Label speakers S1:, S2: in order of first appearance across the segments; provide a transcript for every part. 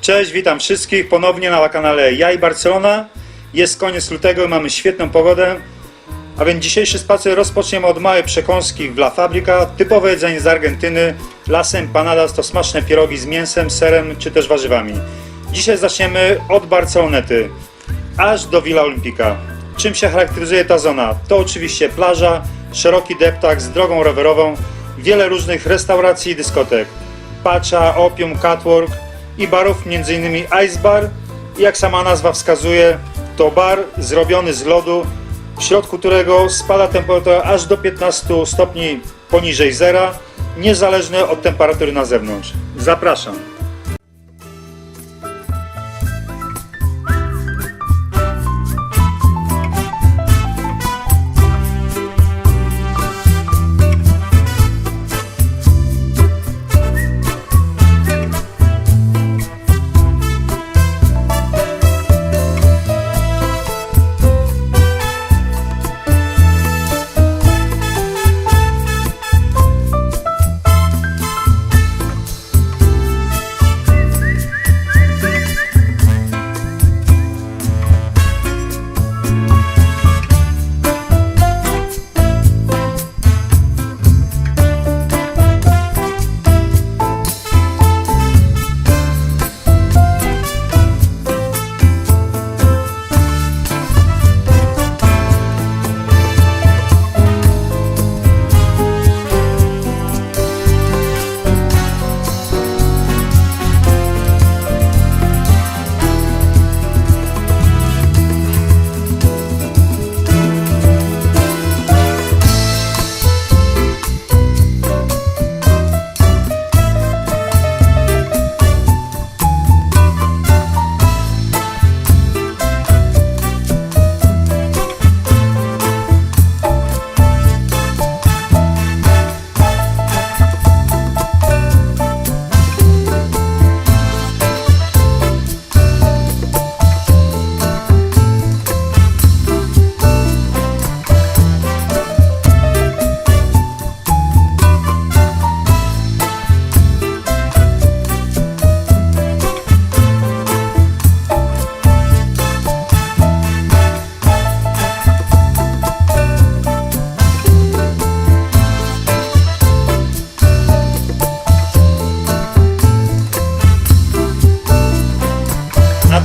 S1: Cześć, witam wszystkich ponownie na kanale Ja i Barcelona. Jest koniec lutego mamy świetną pogodę. A więc dzisiejszy spacer rozpoczniemy od małej przekąski w La Fabrica. Typowe jedzenie z Argentyny. Las empanadas to smaczne pierogi z mięsem, serem czy też warzywami. Dzisiaj zaczniemy od Barcelonety aż do Villa Olympica. Czym się charakteryzuje ta zona? To oczywiście plaża, szeroki deptak z drogą rowerową, wiele różnych restauracji i dyskotek. Pacha, Opium, Catwalk i barów, m.in. Ice Bar. Jak sama nazwa wskazuje, to bar zrobiony z lodu, w środku którego spada temperatura aż do 15 stopni poniżej zera, niezależnie od temperatury na zewnątrz. Zapraszam.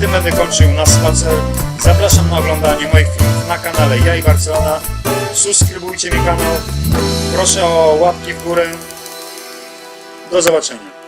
S1: Tym będę kończył nasz spacer. Zapraszam na oglądanie moich filmów na kanale Ja i Barcelona. Subskrybujcie mi kanał. Proszę o łapki w górę. Do zobaczenia.